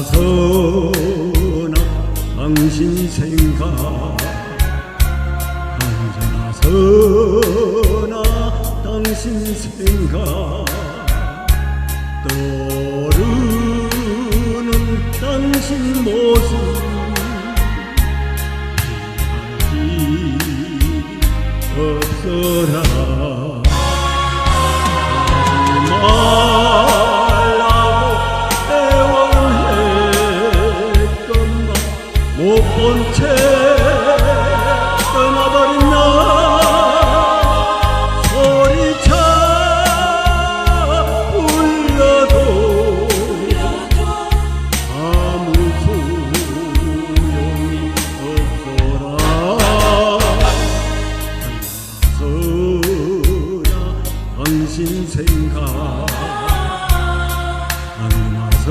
언제나 당신 생각. 언제나 당신 생각. 떠오르는 당신 모습. 없어라 채 떠나버린 나 소리쳐 불러도 아무 소용이 없어라. 서라 당신 생각. 안나서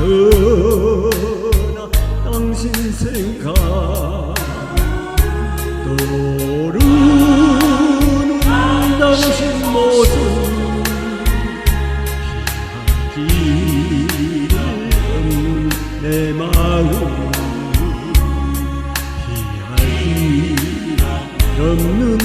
서나 당신 생각 떠오르는 당신 모습 없는 내 마음 피하기 없는